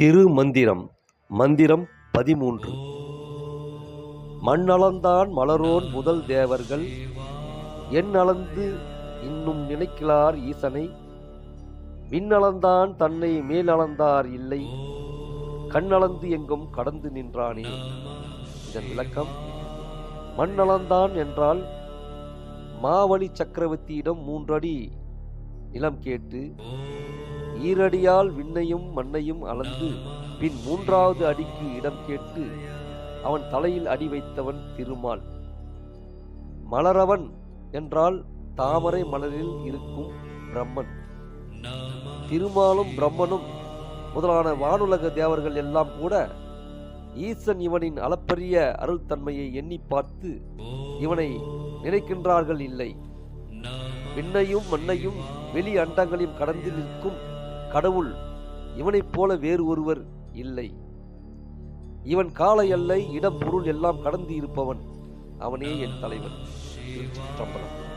திருமந்திரம் மந்திரம் பதிமூன்று. மண்ணளந்தான் மலரோன் முதல் தேவர்கள் என் அளந்து இன்னும் நினைக்கிறார் ஈசனை. விண்ணளந்தான் தன்னை மேலளந்தார் இல்லை கண்ணளந்து எங்கும் கடந்து நின்றானே. இதன் விளக்கம் மண்ணளந்தான் என்றால் மாவழி சக்கரவர்த்தியிடம் மூன்றடி நிலம் கேட்டு ஈரடியால் விண்ணையும் மண்ணையும் அளந்து பின் மூன்றாவது அடிக்கு இடம் கேட்டு அவன் தலையில் அடி வைத்தவன் திருமால். மலரவன் என்றால் தாமரை மலரில் இருக்கும் பிரம்மன். திருமாலும் பிரம்மனும் முதலான வானுலக தேவர்கள் எல்லாம் கூட ஈசன் இவனின் அளப்பரிய அருள் தன்மையை எண்ணி பார்த்து இவனை நினைக்கின்றார்கள் இல்லை. விண்ணையும் மண்ணையும் வெளி அண்டங்களையும் கடந்து நிற்கும் கடவுள் இவனைப் போல வேறு ஒருவர் இல்லை. இவன் கால எல்லை இடம் பொருள் எல்லாம் கடந்து இருப்பவன். அவனே என் தலைவன். திருச்சிற்றம்பலம்.